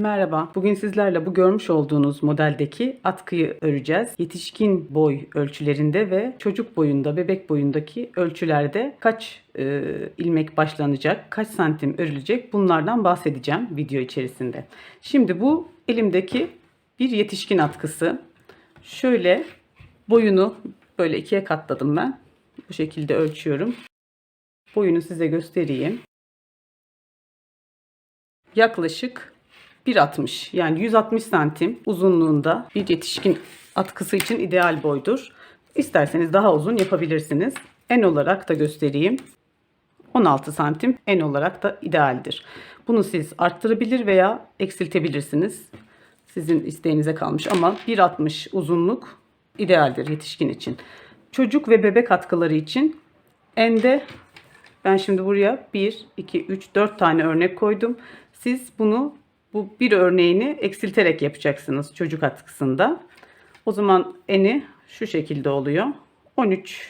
Merhaba. Bugün sizlerle bu görmüş olduğunuz modeldeki atkıyı öreceğiz. Yetişkin boy ölçülerinde ve çocuk boyunda, bebek boyundaki ölçülerde kaç e, ilmek başlanacak, kaç santim örülecek bunlardan bahsedeceğim video içerisinde. Şimdi bu elimdeki bir yetişkin atkısı. Şöyle boyunu böyle ikiye katladım ben. Bu şekilde ölçüyorum. Boyunu size göstereyim. Yaklaşık 1.60 yani 160 santim uzunluğunda bir yetişkin atkısı için ideal boydur. İsterseniz daha uzun yapabilirsiniz. En olarak da göstereyim. 16 santim en olarak da idealdir. Bunu siz arttırabilir veya eksiltebilirsiniz. Sizin isteğinize kalmış ama 1.60 uzunluk idealdir yetişkin için. Çocuk ve bebek atkıları için ende ben şimdi buraya 1, 2, 3, 4 tane örnek koydum. Siz bunu bu bir örneğini eksilterek yapacaksınız çocuk atkısında. O zaman eni şu şekilde oluyor. 13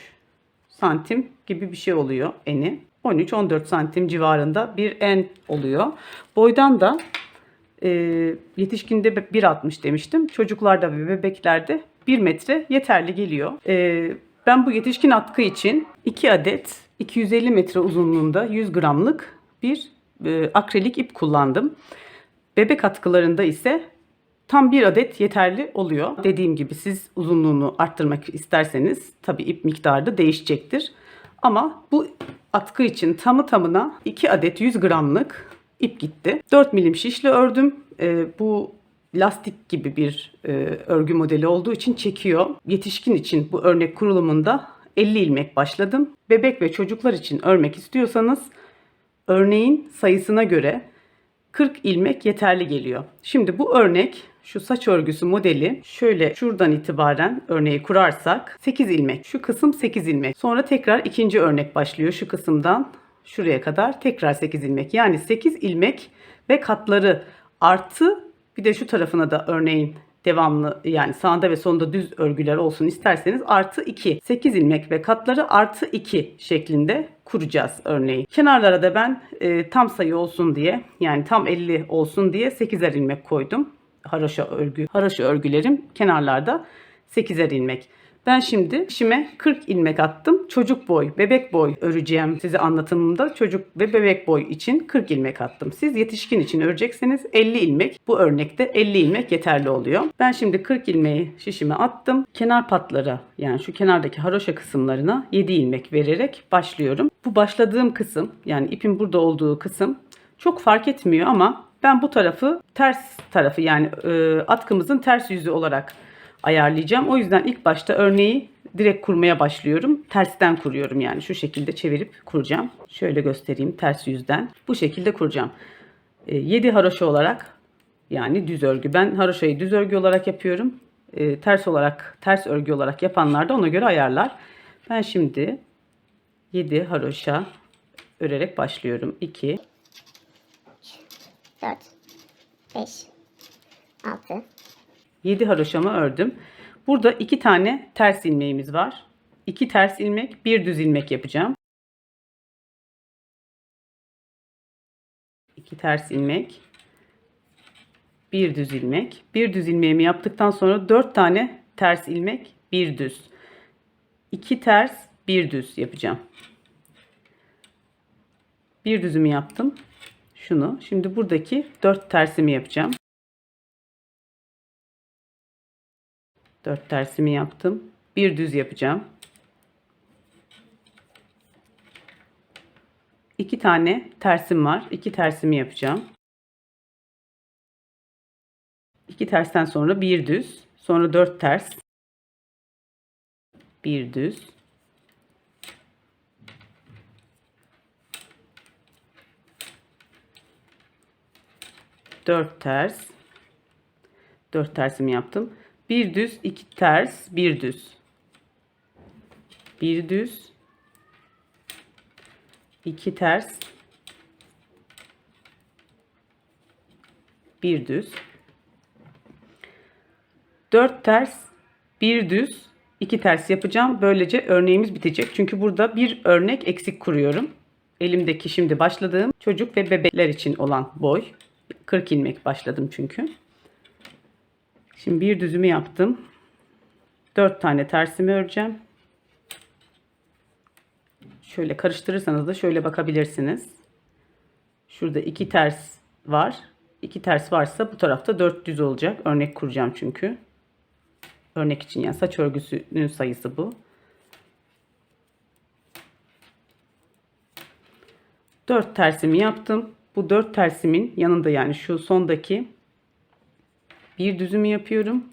santim gibi bir şey oluyor eni. 13-14 santim civarında bir en oluyor. Boydan da e, yetişkinde 1.60 demiştim. Çocuklarda ve bebeklerde 1 metre yeterli geliyor. E, ben bu yetişkin atkı için 2 adet 250 metre uzunluğunda 100 gramlık bir e, akrilik ip kullandım. Bebek atkılarında ise tam bir adet yeterli oluyor. Dediğim gibi siz uzunluğunu arttırmak isterseniz tabi ip miktarı da değişecektir. Ama bu atkı için tamı tamına 2 adet 100 gramlık ip gitti. 4 milim şişle ördüm. Ee, bu lastik gibi bir e, örgü modeli olduğu için çekiyor. Yetişkin için bu örnek kurulumunda 50 ilmek başladım. Bebek ve çocuklar için örmek istiyorsanız örneğin sayısına göre 40 ilmek yeterli geliyor. Şimdi bu örnek şu saç örgüsü modeli şöyle şuradan itibaren örneği kurarsak 8 ilmek. Şu kısım 8 ilmek. Sonra tekrar ikinci örnek başlıyor şu kısımdan şuraya kadar tekrar 8 ilmek. Yani 8 ilmek ve katları artı bir de şu tarafına da örneğin devamlı yani sağında ve sonunda düz örgüler olsun isterseniz artı 2. 8 ilmek ve katları artı 2 şeklinde kuracağız örneği. Kenarlara da ben e, tam sayı olsun diye yani tam 50 olsun diye 8'er ilmek koydum. Haroşa örgü. Haroşa örgülerim kenarlarda 8'er ilmek. Ben şimdi işime 40 ilmek attım. Çocuk boy, bebek boy öreceğim size anlatımımda. Çocuk ve bebek boy için 40 ilmek attım. Siz yetişkin için örecekseniz 50 ilmek. Bu örnekte 50 ilmek yeterli oluyor. Ben şimdi 40 ilmeği şişime attım. Kenar patlara yani şu kenardaki haroşa kısımlarına 7 ilmek vererek başlıyorum. Bu başladığım kısım yani ipin burada olduğu kısım çok fark etmiyor ama ben bu tarafı ters tarafı yani e, atkımızın ters yüzü olarak ayarlayacağım. O yüzden ilk başta örneği direkt kurmaya başlıyorum. Tersten kuruyorum yani şu şekilde çevirip kuracağım. Şöyle göstereyim ters yüzden. Bu şekilde kuracağım. 7 haroşa olarak yani düz örgü. Ben haroşayı düz örgü olarak yapıyorum. E, ters olarak ters örgü olarak yapanlar da ona göre ayarlar. Ben şimdi 7 haroşa örerek başlıyorum. 2 4, 5, 6, 7 haroşamı ördüm. Burada iki tane ters ilmeğimiz var. 2 ters ilmek, bir düz ilmek yapacağım. 2 ters ilmek, bir düz ilmek. Bir düz ilmeğimi yaptıktan sonra 4 tane ters ilmek, bir düz. 2 ters, bir düz yapacağım. Bir düzümü yaptım. Şunu. Şimdi buradaki 4 tersimi yapacağım. 4 tersimi yaptım. Bir düz yapacağım. 2 tane tersim var. 2 tersimi yapacağım. 2 tersten sonra bir düz, sonra 4 ters. Bir düz. Dört ters. Dört tersimi yaptım. Bir düz, iki ters, bir düz. Bir düz. iki ters. Bir düz. Dört ters, bir düz, iki ters yapacağım. Böylece örneğimiz bitecek. Çünkü burada bir örnek eksik kuruyorum. Elimdeki şimdi başladığım çocuk ve bebekler için olan boy. 40 ilmek başladım çünkü. Şimdi bir düzümü yaptım. 4 tane tersimi öreceğim. Şöyle karıştırırsanız da şöyle bakabilirsiniz. Şurada iki ters var. İki ters varsa bu tarafta 4 düz olacak. Örnek kuracağım çünkü. Örnek için yani saç örgüsünün sayısı bu. 4 tersimi yaptım. Bu 4 tersimin yanında yani şu sondaki bir düzümü yapıyorum.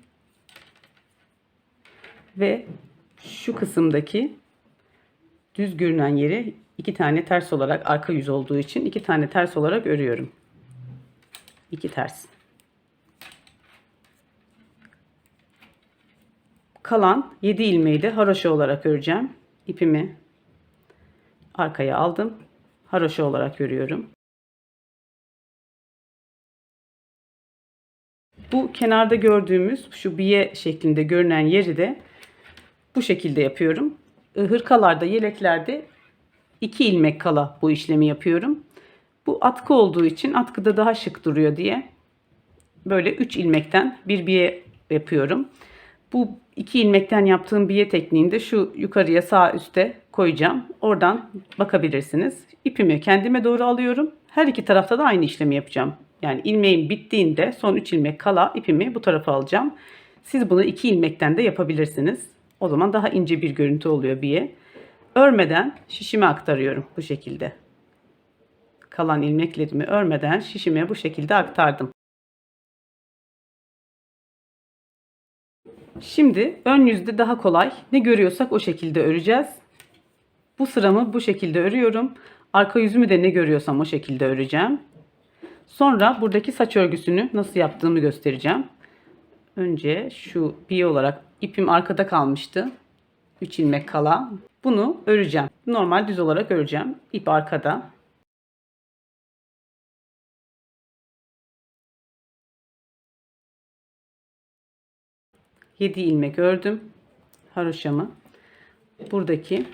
Ve şu kısımdaki düz görünen yeri iki tane ters olarak arka yüz olduğu için iki tane ters olarak örüyorum. İki ters. Kalan 7 ilmeği de haroşa olarak öreceğim. İpimi arkaya aldım. Haroşa olarak örüyorum. Bu kenarda gördüğümüz şu biye şeklinde görünen yeri de bu şekilde yapıyorum. Ee, Hırkalarda, yeleklerde 2 ilmek kala bu işlemi yapıyorum. Bu atkı olduğu için atkıda daha şık duruyor diye böyle 3 ilmekten bir biye yapıyorum. Bu 2 ilmekten yaptığım biye tekniğinde şu yukarıya sağ üste koyacağım. Oradan bakabilirsiniz. İpimi kendime doğru alıyorum. Her iki tarafta da aynı işlemi yapacağım. Yani ilmeğim bittiğinde son 3 ilmek kala ipimi bu tarafa alacağım. Siz bunu 2 ilmekten de yapabilirsiniz. O zaman daha ince bir görüntü oluyor biye. Örmeden şişime aktarıyorum bu şekilde. Kalan ilmeklerimi örmeden şişime bu şekilde aktardım. Şimdi ön yüzde daha kolay. Ne görüyorsak o şekilde öreceğiz. Bu sıramı bu şekilde örüyorum. Arka yüzümü de ne görüyorsam o şekilde öreceğim. Sonra buradaki saç örgüsünü nasıl yaptığımı göstereceğim. Önce şu bir olarak ipim arkada kalmıştı. 3 ilmek kala. Bunu öreceğim. Normal düz olarak öreceğim. İp arkada. Yedi ilmek ördüm. Haroşamı. Buradaki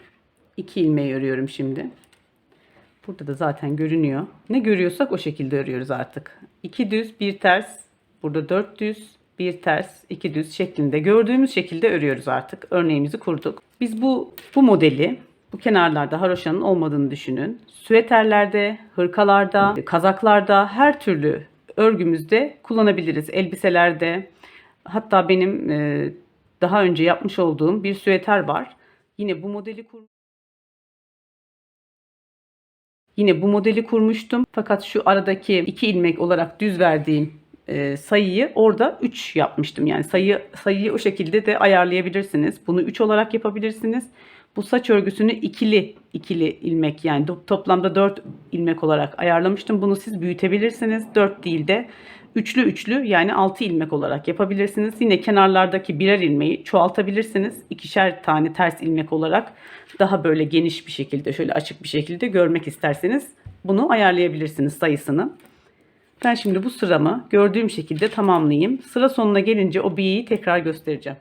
iki ilmeği örüyorum şimdi. Burada da zaten görünüyor. Ne görüyorsak o şekilde örüyoruz artık. İki düz, bir ters. Burada dört düz, bir ters, iki düz şeklinde gördüğümüz şekilde örüyoruz artık. Örneğimizi kurduk. Biz bu bu modeli bu kenarlarda haroşanın olmadığını düşünün. Süeterlerde, hırkalarda, kazaklarda her türlü örgümüzde kullanabiliriz. Elbiselerde. Hatta benim e, daha önce yapmış olduğum bir süeter var. Yine bu modeli kur Yine bu modeli kurmuştum. Fakat şu aradaki iki ilmek olarak düz verdiğim e, sayıyı orada 3 yapmıştım. Yani sayı sayıyı o şekilde de ayarlayabilirsiniz. Bunu 3 olarak yapabilirsiniz. Bu saç örgüsünü ikili ikili ilmek yani toplamda 4 ilmek olarak ayarlamıştım. Bunu siz büyütebilirsiniz. 4 değil de üçlü üçlü yani 6 ilmek olarak yapabilirsiniz. Yine kenarlardaki birer ilmeği çoğaltabilirsiniz. İkişer tane ters ilmek olarak daha böyle geniş bir şekilde şöyle açık bir şekilde görmek isterseniz bunu ayarlayabilirsiniz sayısını. Ben şimdi bu sıramı gördüğüm şekilde tamamlayayım. Sıra sonuna gelince o biyeyi tekrar göstereceğim.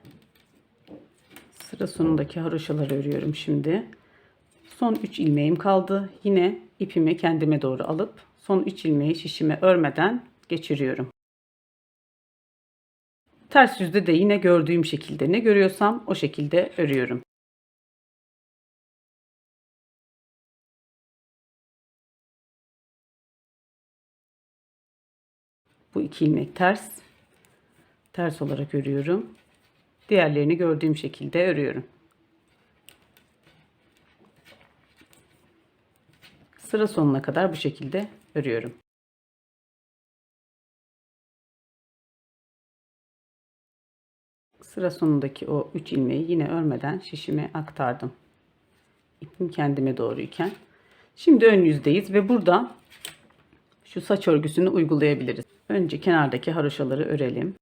Sıra sonundaki haroşaları örüyorum şimdi. Son 3 ilmeğim kaldı. Yine ipimi kendime doğru alıp son 3 ilmeği şişime örmeden geçiriyorum. Ters yüzde de yine gördüğüm şekilde ne görüyorsam o şekilde örüyorum. Bu iki ilmek ters. Ters olarak örüyorum. Diğerlerini gördüğüm şekilde örüyorum. Sıra sonuna kadar bu şekilde örüyorum. Sıra sonundaki o 3 ilmeği yine örmeden şişime aktardım. İpim kendime doğruyken. Şimdi ön yüzdeyiz ve burada şu saç örgüsünü uygulayabiliriz. Önce kenardaki haroşaları örelim.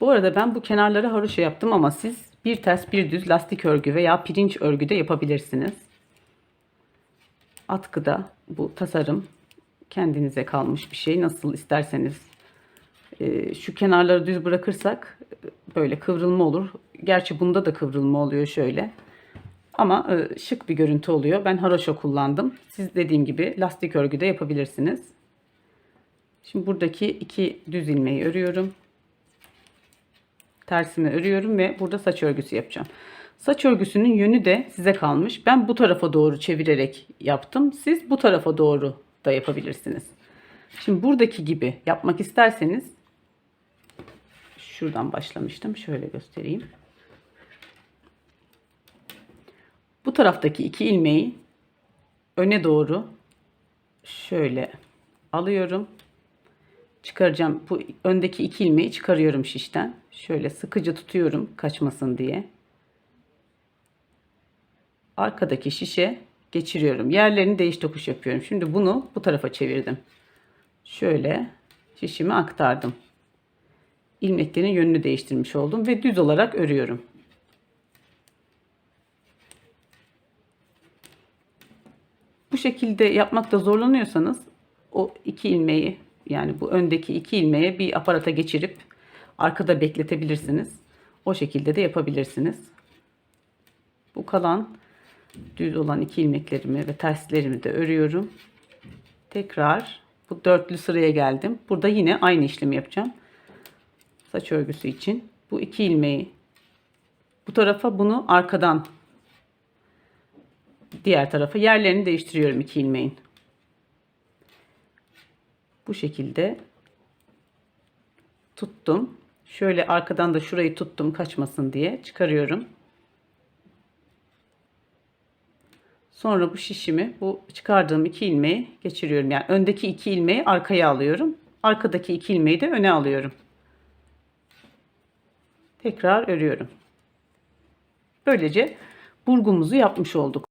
Bu arada ben bu kenarları haroşa yaptım ama siz bir ters bir düz lastik örgü veya pirinç örgü de yapabilirsiniz. Atkıda bu tasarım kendinize kalmış bir şey. Nasıl isterseniz Ee, şu kenarları düz bırakırsak böyle kıvrılma olur. Gerçi bunda da kıvrılma oluyor şöyle. Ama e, şık bir görüntü oluyor. Ben haroşa kullandım. Siz dediğim gibi lastik örgü de yapabilirsiniz. Şimdi buradaki iki düz ilmeği örüyorum. Tersimi örüyorum ve burada saç örgüsü yapacağım. Saç örgüsünün yönü de size kalmış. Ben bu tarafa doğru çevirerek yaptım. Siz bu tarafa doğru da yapabilirsiniz. Şimdi buradaki gibi yapmak isterseniz şuradan başlamıştım. Şöyle göstereyim. Bu taraftaki iki ilmeği öne doğru şöyle alıyorum. Çıkaracağım. Bu öndeki iki ilmeği çıkarıyorum şişten. Şöyle sıkıca tutuyorum kaçmasın diye. Arkadaki şişe geçiriyorum. Yerlerini değiş tokuş yapıyorum. Şimdi bunu bu tarafa çevirdim. Şöyle şişimi aktardım. İlmeklerin yönünü değiştirmiş oldum ve düz olarak örüyorum. Bu şekilde yapmakta zorlanıyorsanız o iki ilmeği yani bu öndeki iki ilmeği bir aparata geçirip arkada bekletebilirsiniz. O şekilde de yapabilirsiniz. Bu kalan düz olan iki ilmeklerimi ve terslerimi de örüyorum. Tekrar bu dörtlü sıraya geldim. Burada yine aynı işlemi yapacağım. Saç örgüsü için bu iki ilmeği bu tarafa bunu arkadan diğer tarafa yerlerini değiştiriyorum iki ilmeğin. Bu şekilde tuttum. Şöyle arkadan da şurayı tuttum kaçmasın diye çıkarıyorum. Sonra bu şişimi bu çıkardığım iki ilmeği geçiriyorum. Yani öndeki iki ilmeği arkaya alıyorum. Arkadaki iki ilmeği de öne alıyorum. Tekrar örüyorum. Böylece burgumuzu yapmış olduk.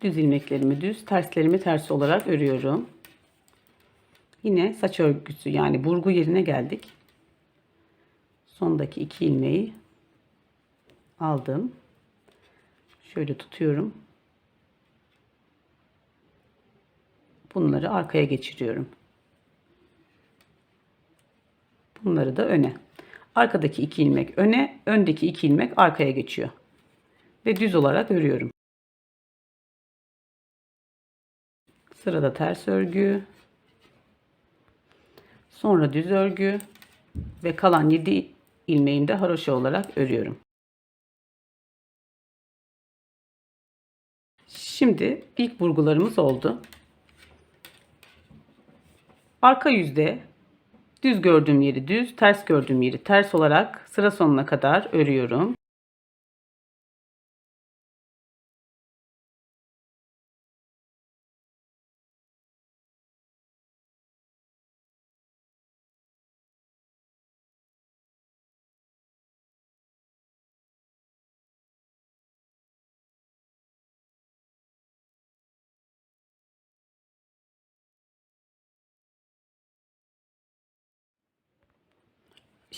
Düz ilmeklerimi düz, terslerimi ters olarak örüyorum. Yine saç örgüsü yani burgu yerine geldik. Sondaki iki ilmeği aldım. Şöyle tutuyorum. Bunları arkaya geçiriyorum. Bunları da öne. Arkadaki iki ilmek öne, öndeki iki ilmek arkaya geçiyor. Ve düz olarak örüyorum. Sırada ters örgü. Sonra düz örgü ve kalan 7 ilmeğimi de haroşa olarak örüyorum. Şimdi ilk burgularımız oldu. Arka yüzde düz gördüğüm yeri düz, ters gördüğüm yeri ters olarak sıra sonuna kadar örüyorum.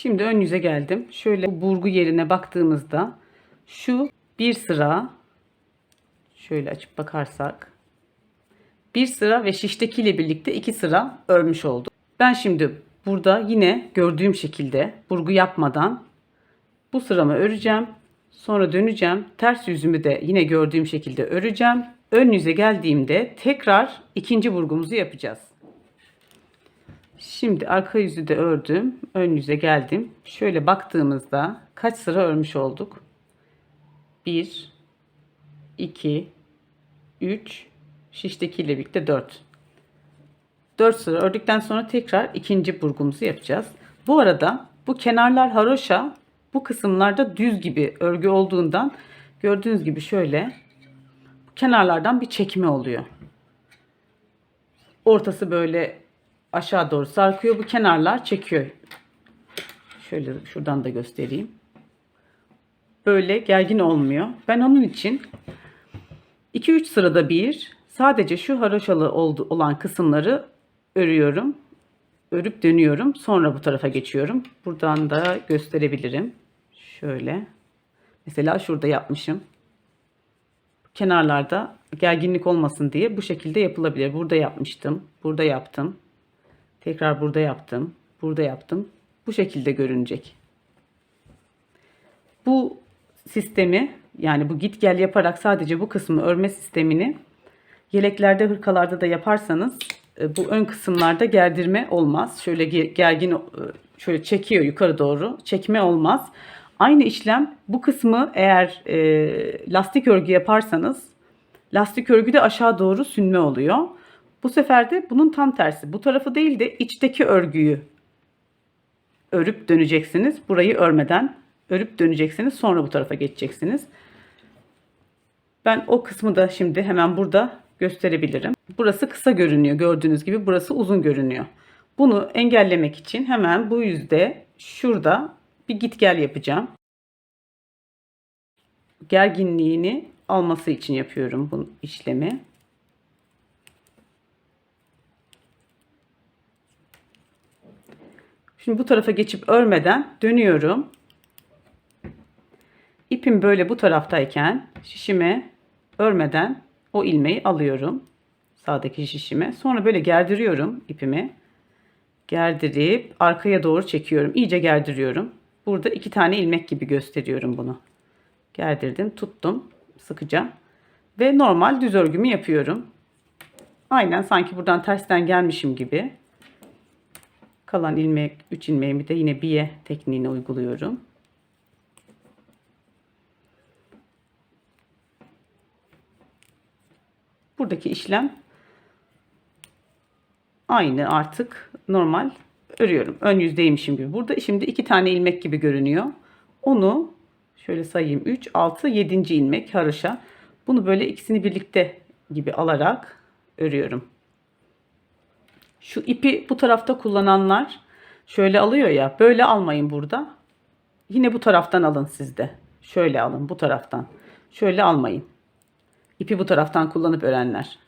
Şimdi ön yüze geldim. Şöyle bu burgu yerine baktığımızda şu bir sıra şöyle açıp bakarsak bir sıra ve şiştekiyle birlikte iki sıra örmüş oldum. Ben şimdi burada yine gördüğüm şekilde burgu yapmadan bu sıramı öreceğim. Sonra döneceğim. Ters yüzümü de yine gördüğüm şekilde öreceğim. Ön yüze geldiğimde tekrar ikinci burgumuzu yapacağız. Şimdi arka yüzü de ördüm. Ön yüze geldim. Şöyle baktığımızda kaç sıra örmüş olduk? 1 2 3 şişteki ile birlikte 4. 4 sıra ördükten sonra tekrar ikinci burgumuzu yapacağız. Bu arada bu kenarlar haroşa, bu kısımlarda düz gibi örgü olduğundan gördüğünüz gibi şöyle kenarlardan bir çekme oluyor. Ortası böyle aşağı doğru sarkıyor. Bu kenarlar çekiyor. Şöyle şuradan da göstereyim. Böyle gergin olmuyor. Ben onun için 2-3 sırada bir sadece şu haroşalı olan kısımları örüyorum. Örüp dönüyorum. Sonra bu tarafa geçiyorum. Buradan da gösterebilirim. Şöyle. Mesela şurada yapmışım. Kenarlarda gerginlik olmasın diye bu şekilde yapılabilir. Burada yapmıştım. Burada yaptım. Tekrar burada yaptım. Burada yaptım. Bu şekilde görünecek. Bu sistemi yani bu git gel yaparak sadece bu kısmı örme sistemini Yeleklerde, hırkalarda da yaparsanız e, bu ön kısımlarda gerdirme olmaz. Şöyle ge- gergin e, şöyle çekiyor yukarı doğru. Çekme olmaz. Aynı işlem bu kısmı eğer e, lastik örgü yaparsanız lastik örgüde aşağı doğru sünme oluyor. Bu sefer de bunun tam tersi. Bu tarafı değil de içteki örgüyü örüp döneceksiniz. Burayı örmeden örüp döneceksiniz. Sonra bu tarafa geçeceksiniz. Ben o kısmı da şimdi hemen burada gösterebilirim. Burası kısa görünüyor gördüğünüz gibi. Burası uzun görünüyor. Bunu engellemek için hemen bu yüzde şurada bir git gel yapacağım. Gerginliğini alması için yapıyorum bu işlemi. Şimdi bu tarafa geçip örmeden dönüyorum. İpim böyle bu taraftayken şişime örmeden o ilmeği alıyorum. Sağdaki şişime. Sonra böyle gerdiriyorum ipimi. Gerdirip arkaya doğru çekiyorum. İyice gerdiriyorum. Burada iki tane ilmek gibi gösteriyorum bunu. Gerdirdim, tuttum sıkıca. Ve normal düz örgümü yapıyorum. Aynen sanki buradan tersten gelmişim gibi. Kalan ilmek, 3 ilmeğimi de yine biye tekniğini uyguluyorum. Buradaki işlem aynı artık normal örüyorum. Ön yüzdeymişim gibi. Burada şimdi iki tane ilmek gibi görünüyor. Onu şöyle sayayım 3, 6, 7. ilmek haroşa. Bunu böyle ikisini birlikte gibi alarak örüyorum. Şu ipi bu tarafta kullananlar şöyle alıyor ya böyle almayın burada. Yine bu taraftan alın sizde. Şöyle alın bu taraftan. Şöyle almayın. İpi bu taraftan kullanıp örenler.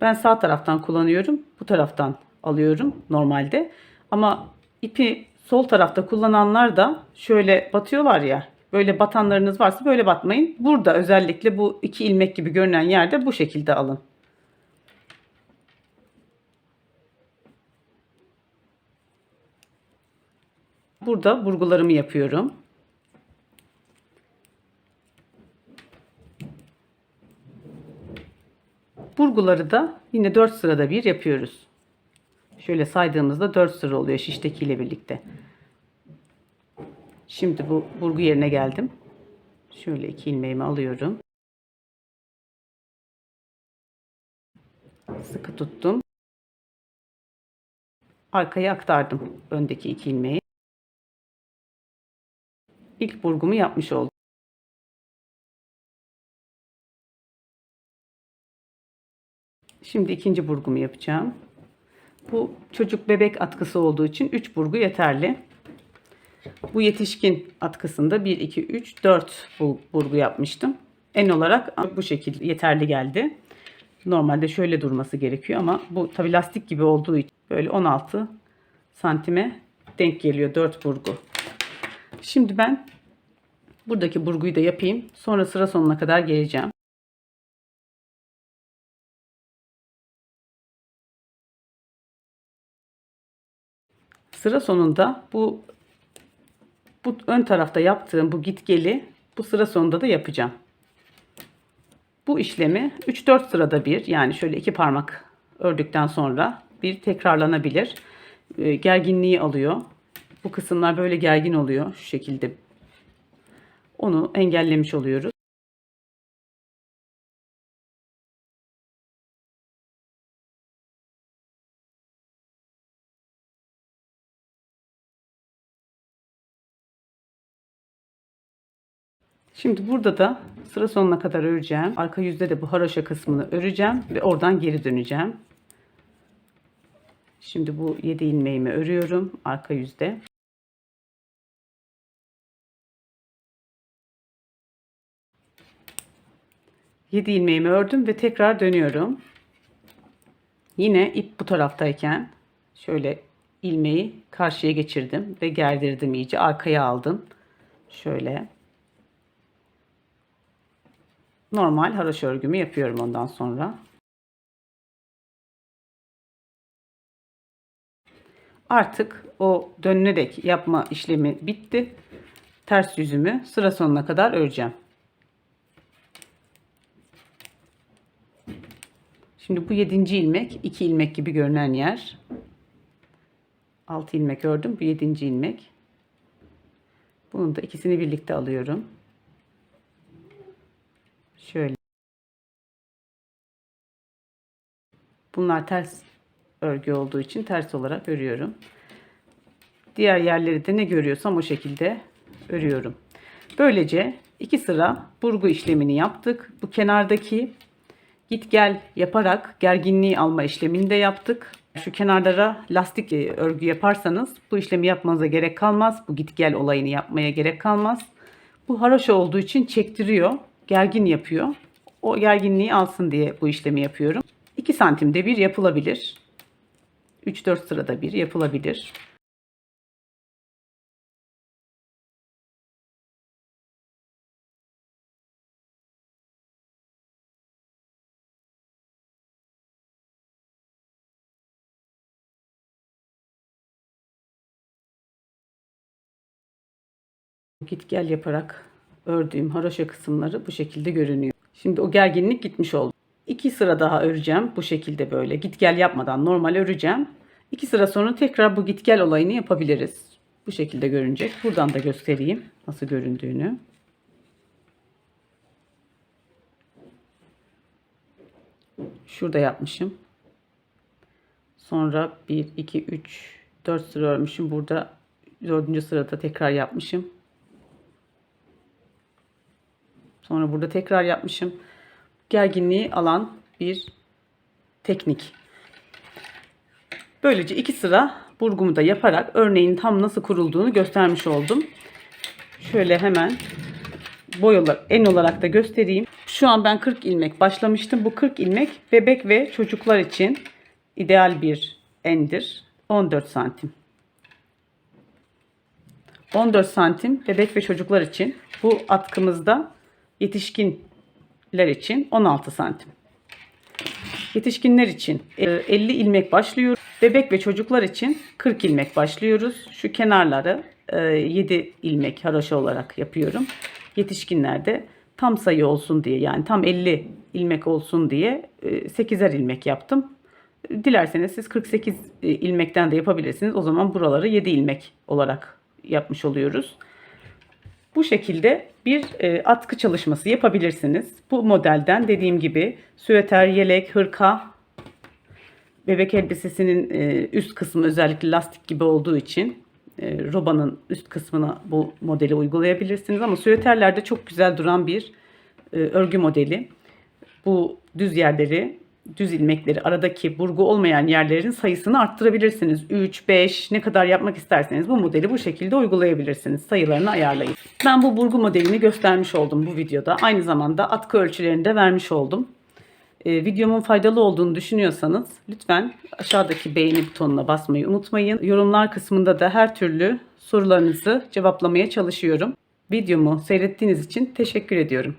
Ben sağ taraftan kullanıyorum. Bu taraftan alıyorum normalde. Ama ipi sol tarafta kullananlar da şöyle batıyorlar ya. Böyle batanlarınız varsa böyle batmayın. Burada özellikle bu iki ilmek gibi görünen yerde bu şekilde alın. Burada burgularımı yapıyorum. Burguları da yine 4 sırada bir yapıyoruz. Şöyle saydığımızda 4 sıra oluyor şiştekiyle birlikte. Şimdi bu burgu yerine geldim. Şöyle iki ilmeğimi alıyorum. Sıkı tuttum. Arkaya aktardım öndeki iki ilmeği. İlk burgumu yapmış oldum. Şimdi ikinci burgumu yapacağım. Bu çocuk bebek atkısı olduğu için 3 burgu yeterli. Bu yetişkin atkısında 1, 2, 3, 4 burgu yapmıştım. En olarak bu şekilde yeterli geldi. Normalde şöyle durması gerekiyor ama bu tabi lastik gibi olduğu için böyle 16 santime denk geliyor 4 burgu. Şimdi ben buradaki burguyu da yapayım. Sonra sıra sonuna kadar geleceğim. Sıra sonunda bu bu ön tarafta yaptığım bu gitgeli bu sıra sonunda da yapacağım. Bu işlemi 3-4 sırada bir yani şöyle iki parmak ördükten sonra bir tekrarlanabilir. E, gerginliği alıyor. Bu kısımlar böyle gergin oluyor şu şekilde. Onu engellemiş oluyoruz. Şimdi burada da sıra sonuna kadar öreceğim. Arka yüzde de bu haroşa kısmını öreceğim ve oradan geri döneceğim. Şimdi bu 7 ilmeğimi örüyorum arka yüzde. Yedi ilmeğimi ördüm ve tekrar dönüyorum. Yine ip bu taraftayken şöyle ilmeği karşıya geçirdim ve gerdirdim iyice arkaya aldım. Şöyle. normal haroşa örgümü yapıyorum ondan sonra. Artık o dönerek yapma işlemi bitti. Ters yüzümü sıra sonuna kadar öreceğim. Şimdi bu 7. ilmek 2 ilmek gibi görünen yer. 6 ilmek ördüm. Bu 7. ilmek. Bunun da ikisini birlikte alıyorum. Şöyle. Bunlar ters örgü olduğu için ters olarak örüyorum. Diğer yerleri de ne görüyorsam o şekilde örüyorum. Böylece iki sıra burgu işlemini yaptık. Bu kenardaki git gel yaparak gerginliği alma işlemini de yaptık. Şu kenarlara lastik e, örgü yaparsanız bu işlemi yapmanıza gerek kalmaz. Bu git gel olayını yapmaya gerek kalmaz. Bu haroşa olduğu için çektiriyor, gergin yapıyor. O gerginliği alsın diye bu işlemi yapıyorum. 2 santimde bir yapılabilir. 3-4 sırada bir yapılabilir. Git gel yaparak ördüğüm haroşa kısımları bu şekilde görünüyor. Şimdi o gerginlik gitmiş oldu. İki sıra daha öreceğim bu şekilde böyle. Git gel yapmadan normal öreceğim. İki sıra sonra tekrar bu git gel olayını yapabiliriz. Bu şekilde görünecek. Buradan da göstereyim nasıl göründüğünü. Şurada yapmışım. Sonra 1, 2, 3, 4 sıra örmüşüm. Burada dördüncü sırada tekrar yapmışım. Sonra burada tekrar yapmışım. Gerginliği alan bir teknik. Böylece iki sıra burgumu da yaparak örneğin tam nasıl kurulduğunu göstermiş oldum. Şöyle hemen boy olarak, en olarak da göstereyim. Şu an ben 40 ilmek başlamıştım. Bu 40 ilmek bebek ve çocuklar için ideal bir endir. 14 santim. 14 santim bebek ve çocuklar için. Bu atkımızda yetişkinler için 16 santim. Yetişkinler için e, 50 ilmek başlıyor. Bebek ve çocuklar için 40 ilmek başlıyoruz. Şu kenarları e, 7 ilmek haroşa olarak yapıyorum. Yetişkinlerde tam sayı olsun diye yani tam 50 ilmek olsun diye e, 8'er ilmek yaptım. Dilerseniz siz 48 ilmekten de yapabilirsiniz. O zaman buraları 7 ilmek olarak yapmış oluyoruz. Bu şekilde bir e, atkı çalışması yapabilirsiniz. Bu modelden dediğim gibi süveter, yelek, hırka, bebek elbisesinin e, üst kısmı özellikle lastik gibi olduğu için e, robanın üst kısmına bu modeli uygulayabilirsiniz. Ama süveterlerde çok güzel duran bir e, örgü modeli. Bu düz yerleri, düz ilmekleri, aradaki burgu olmayan yerlerin sayısını arttırabilirsiniz. 3, 5 ne kadar yapmak isterseniz bu modeli bu şekilde uygulayabilirsiniz. Sayılarını ayarlayın. Ben bu burgu modelini göstermiş oldum bu videoda. Aynı zamanda atkı ölçülerini de vermiş oldum. Ee, videomun faydalı olduğunu düşünüyorsanız lütfen aşağıdaki beğeni butonuna basmayı unutmayın. Yorumlar kısmında da her türlü sorularınızı cevaplamaya çalışıyorum. Videomu seyrettiğiniz için teşekkür ediyorum.